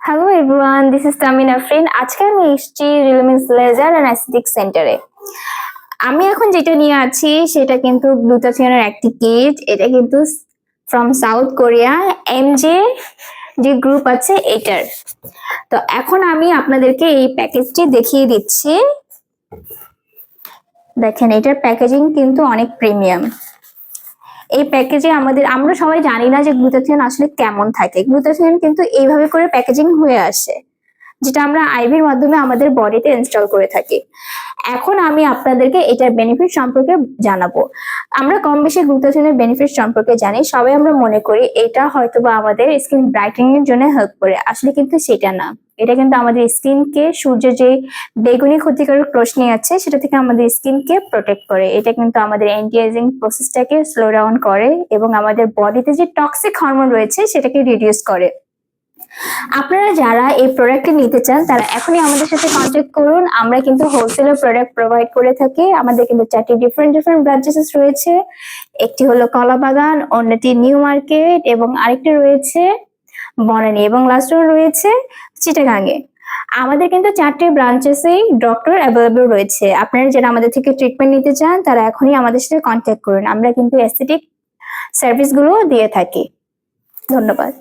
Hello everyone this is Tamin Afrin আজকে আমি এসেছি রিলমিন্স লেজার অ্যান্ড অ্যাসথেটিক সেন্টারে আমি এখন যেটা নিয়ে আছি, সেটা কিন্তু গ্লুটাথিয়নের একটি কিট এটা কিন্তু ফ্রম সাউথ কোরিয়া এমজে যে গ্রুপ আছে, এটার। তো এখন আমি আপনাদেরকে এই প্যাকেজটি দেখিয়ে দিচ্ছি। দেখেন, এটার প্যাকেজিং কিন্তু অনেক প্রিমিয়াম এই প্যাকেজে আমাদের, আমরা সবাই জানি না যে গ্লুটাথিয়ন আসলে কেমন থাকে। গ্লুটাথিয়ন কিন্তু এইভাবে করে প্যাকেজিং হয়ে আসে, যেটা আমরা আইভির মাধ্যমে আমাদের বডিতে ইনস্টল করে থাকি। এখন আমি আপনাদেরকে এটার বেনিফিট সম্পর্কে জানাব। আমরা কম বেশি গ্লুটাথিয়নের বেনিফিট সম্পর্কে জানি, সবাই আমরা মনে করি এটা হয়তো বা আমাদের স্কিন ব্রাইটেনিং এর জন্য হেল্প করে। আসলে কিন্তু সেটা না। এটা কিন্তু আমাদের স্কিনকে সূর্যের যে বেগুনি ক্ষতিকারক রশ্মি আছে, সেটা থেকে আমাদের স্কিনকে প্রোটেক্ট করে। এটা কিন্তু আমাদের অ্যান্টি এজিং প্রসেসটাকে স্লো ডাউন করে এবং আমাদের বডিতে যে টক্সিক হরমোন রয়েছে, সেটাকে রিডিউস করে। আপনারা যারা এই প্রোডাক্টটি নিতে চান, তারা এখনই আমাদের সাথে কন্ট্যাক্ট করুন। আমরা কিন্তু হোলসেলের প্রোডাক্ট প্রোভাইড করে থাকি। আমাদের কিন্তু চারটি ডিফারেন্ট ডিফারেন্ট ব্রাঞ্চেস রয়েছে। একটি হলো কলাবাগান, অন্যটি নিউ মার্কেট, এবং আরেকটি রয়েছে বনানী, এবং লাস্ট রয়েছে চিটাগাঙ্গে আমাদের কিন্তু চারটি ব্রাঞ্চেসেই ডক্টর অ্যাভেলেবল রয়েছে। আপনারা যারা আমাদের থেকে ট্রিটমেন্ট নিতে চান, তারা এখনই আমাদের সাথে কন্ট্যাক্ট করুন। আমরা কিন্তু অ্যাসথেটিক সার্ভিসগুলো দিয়ে থাকি। ধন্যবাদ।